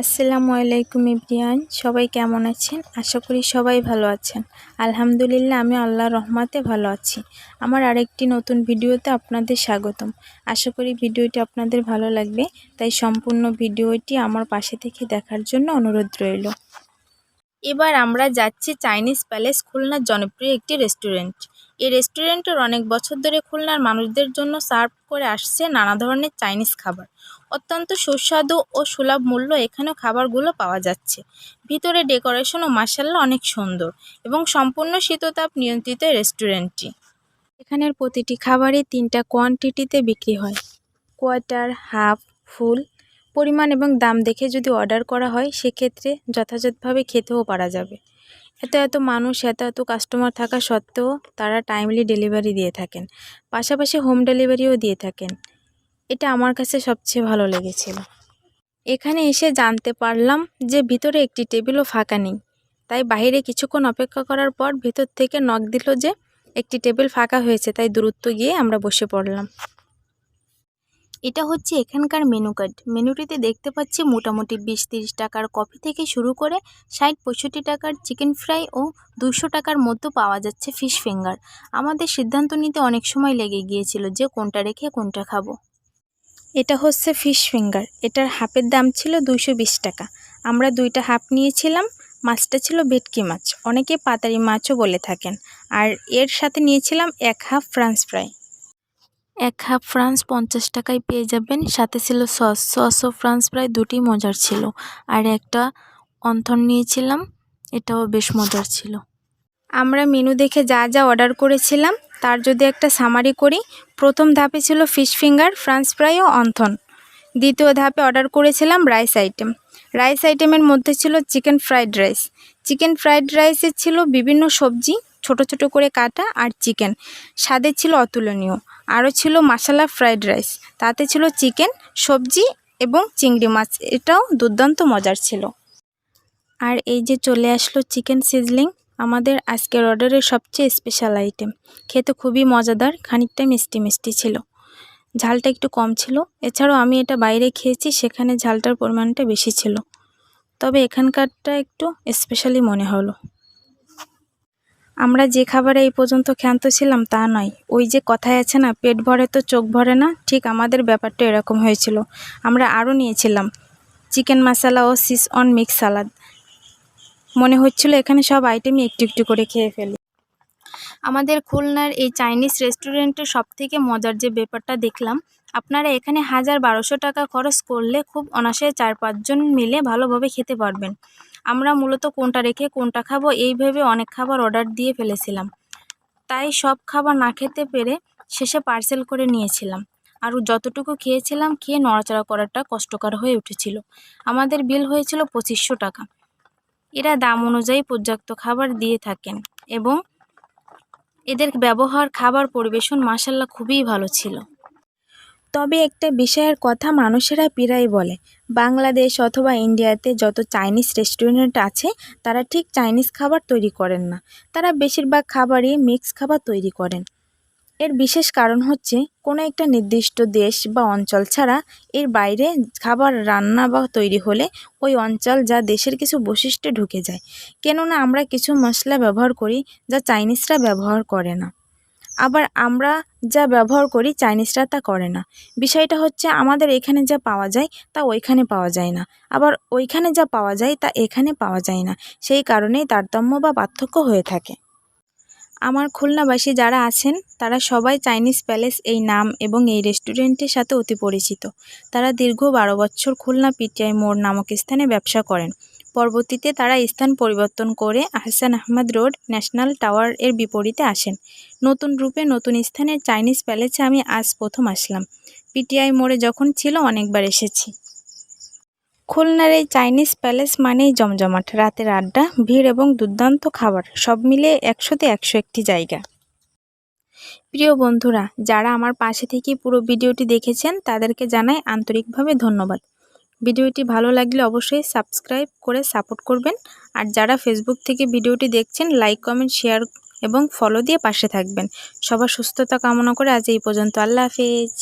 আসসালামু আলাইকুম ইব্রিয়ান, সবাই কেমন আছেন? আশা করি সবাই ভালো আছেন। আলহামদুলিল্লাহ, আমি আল্লাহর রহমাতে ভালো আছি। আমার আরেকটি নতুন ভিডিওতে আপনাদের স্বাগতম। আশা করি ভিডিওটি আপনাদের ভালো লাগবে, তাই সম্পূর্ণ ভিডিওটি আমার পাশে থেকে দেখার জন্য অনুরোধ রইল। এবার আমরা যাচ্ছি চাইনিজ প্যালেস খুলনার জনপ্রিয় একটি রেস্টুরেন্ট। এই রেস্টুরেন্টের অনেক বছর ধরে খুলনার মানুষদের জন্য সার্ভ করে আসছে নানা ধরনের চাইনিজ খাবার। অত্যন্ত সুস্বাদু ও সুলভ মূল্য এখানেও খাবারগুলো পাওয়া যাচ্ছে। ভিতরে ডেকোরেশন ও মাসাল্লা অনেক সুন্দর এবং সম্পূর্ণ শীততাপ নিয়ন্ত্রিত রেস্টুরেন্টটি। এখানের প্রতিটি খাবারই তিনটা কোয়ান্টিটিতে বিক্রি হয়। কোয়ার্টার, হাফ, ফুল, পরিমাণ এবং দাম দেখে যদি অর্ডার করা হয়, সেক্ষেত্রে যথাযথভাবে খেতেও পারা যাবে। এত এত মানুষ, এত এত কাস্টমার থাকা সত্ত্বেও তারা টাইমলি ডেলিভারি দিয়ে থাকেন। পাশাপাশি হোম ডেলিভারিও দিয়ে থাকেন। এটা আমার কাছে সবচেয়ে ভালো লেগেছিল। এখানে এসে জানতে পারলাম যে ভিতরে একটি টেবিলও ফাঁকা নেই। তাই বাইরে কিছুক্ষণ অপেক্ষা করার পর ভিতর থেকে নখ দিল যে একটি টেবিল ফাঁকা হয়েছে, তাই দূরত্ব গিয়ে আমরা বসে পড়লাম। এটা হচ্ছে এখানকার মেনু কার্ড। মেনুটিতে দেখতে পাচ্ছি মোটামুটি বিশ তিরিশ টাকার কফি থেকে শুরু করে ষাট পঁয়ষট্টি টাকার চিকেন ফ্রাই ও দুশো টাকার মধ্যে পাওয়া যাচ্ছে ফিশ ফিঙ্গার। আমাদের সিদ্ধান্ত নিতে অনেক সময় লেগে গিয়েছিল যে কোনটা রেখে কোনটা খাব। এটা হচ্ছে ফিশ ফিঙ্গার এটার হাফের দাম ছিল দুইশো বিশ টাকা। আমরা দুইটা হাফ নিয়েছিলাম মাছটা ছিল ভেটকি মাছ অনেকে পাতারি মাছও বলে থাকেন। আর এর সাথে নিয়েছিলাম এক হাফ ফ্রান্স ফ্রাই। এক হাফ ফ্রান্স পঞ্চাশ টাকায় পেয়ে যাবেন সাথে ছিল সস। সস ও ফ্রান্স ফ্রাই দুটি মজার ছিল। আর একটা অন্থন নিয়েছিলাম এটাও বেশ মজার ছিল। আমরা মেনু দেখে যা যা অর্ডার করেছিলাম তার যদি একটা সামারি করি, প্রথম ধাপে ছিল ফিশ ফিঙ্গার ফ্রান্স ফ্রাই ও অন্থন। দ্বিতীয় ধাপে অর্ডার করেছিলাম রাইস আইটেম রাইস আইটেমের মধ্যে ছিল chicken fried rice chicken fried রাইসে ছিল বিভিন্ন সবজি, ছোট ছোট করে কাটা আর চিকেন স্বাদে ছিল অতুলনীয়। আরও ছিল মশালা ফ্রাইড রাইস তাতে ছিল চিকেন সবজি এবং চিংড়ি মাছ। এটাও দুর্দান্ত মজার ছিল। আর এই যে চলে আসলো চিকেন সিজলিং আমাদের আজকের অর্ডারের সবচেয়ে স্পেশাল আইটেম খেতে খুবই মজাদার, খানিকটা মিষ্টি মিষ্টি ছিল। ঝালটা একটু কম ছিল। এছাড়াও আমি এটা বাইরে খেয়েছি, সেখানে ঝালটার পরিমাণটা বেশি ছিল। তবে এখানকারটা একটু স্পেশালি মনে হলো। আমরা যে খাবারে এই পর্যন্ত ক্ষান্ত ছিলাম তা নয়। ওই যে কথায় আছে না, পেট ভরে তো চোখ ভরে না, ঠিক আমাদের ব্যাপারটা এরকম হয়েছিল। আমরা আরও নিয়েছিলাম। চিকেন মশালা ও সিস অন মিক্স সালাদ মনে হচ্ছিল এখানে সব আইটেমই একটু একটু করে খেয়ে ফেলি। আমাদের খুলনার এই চাইনিজ রেস্টুরেন্টের সবথেকে মজার যে ব্যাপারটা দেখলাম, আপনারা এখানে হাজার বারোশো টাকা খরচ করলে খুব অনাসে চার পাঁচজন মিলে ভালোভাবে খেতে পারবেন। আমরা মূলত কোনটা রেখে কোনটা খাব এই ভেবে অনেক খাবার অর্ডার দিয়ে ফেলেছিলাম। তাই সব খাবার না খেতে পেরে শেষে পার্সেল করে নিয়েছিলাম। আর যতটুকু খেয়েছিলাম, খেয়ে নড়াচড়া করাটা কষ্টকর হয়ে উঠেছিল। আমাদের বিল হয়েছিল পঁচিশশো টাকা। এরা দাম অনুযায়ী পর্যাপ্ত খাবার দিয়ে থাকেন এবং এদের ব্যবহার, খাবার পরিবেশন মাসাল্লা খুবই ভালো ছিল। তবে একটা বিষয়ের কথা মানুষেরা প্রায় বলে, বাংলাদেশ অথবা ইন্ডিয়াতে যত চাইনিজ রেস্টুরেন্ট আছে, তারা ঠিক চাইনিজ খাবার তৈরি করেন না। তারা বেশিরভাগ খাবারই মিক্স খাবার তৈরি করেন। এর বিশেষ কারণ হচ্ছে কোনো একটা নির্দিষ্ট দেশ বা অঞ্চল ছাড়া এর বাইরে খাবার, রান্না বা তৈরি হলে ওই অঞ্চল যা দেশের কিছু বৈশিষ্ট্যে ঢুকে যায়। কেননা আমরা কিছু মশলা ব্যবহার করি যা চাইনিজরা ব্যবহার করে না। আবার আমরা যা ব্যবহার করি চাইনিজরা তা করে না। বিষয়টা হচ্ছে আমাদের এখানে যা পাওয়া যায় তা ওইখানে পাওয়া যায় না। আবার ওইখানে যা পাওয়া যায় তা এখানে পাওয়া যায় না। সেই কারণেই তারতম্য বা পার্থক্য হয়ে থাকে। আমার খুলনাবাসী যারা আছেন, তারা সবাই চাইনিজ প্যালেস এই নাম এবং এই রেস্টুরেন্টের সাথে অতি পরিচিত। তারা দীর্ঘ বারো বছর খুলনা পিটিআই মোড় নামক স্থানে ব্যবসা করেন। পরবর্তীতে তারা স্থান পরিবর্তন করে Ahsan Ahmad road, national tower এর বিপরীতে আসেন। নতুন রূপে নতুন স্থানে চাইনিজ প্যালেসে আমি আজ প্রথম আসলাম। পিটিআই মোড়ে যখন ছিল অনেকবার এসেছি। খুলনার এই চাইনিজ প্যালেস মানেই জমজমাট, রাতের আড্ডা, ভিড় এবং দুর্দান্ত খাবার, সব মিলে একশোতে একশো একটি জায়গা। প্রিয় বন্ধুরা, যারা আমার পাশে থেকে পুরো ভিডিওটি দেখেছেন, তাদেরকে জানাই আন্তরিকভাবে ধন্যবাদ। ভিডিওটি ভালো লাগলে অবশ্যই সাবস্ক্রাইব করে সাপোর্ট করবেন, আর যারা ফেসবুক থেকে ভিডিওটি দেখছেন, লাইক, কমেন্ট, শেয়ার এবং ফলো দিয়ে পাশে থাকবেন। সবার সুস্থতা কামনা করে আজ এই পর্যন্ত। আল্লাহ হাফেজ।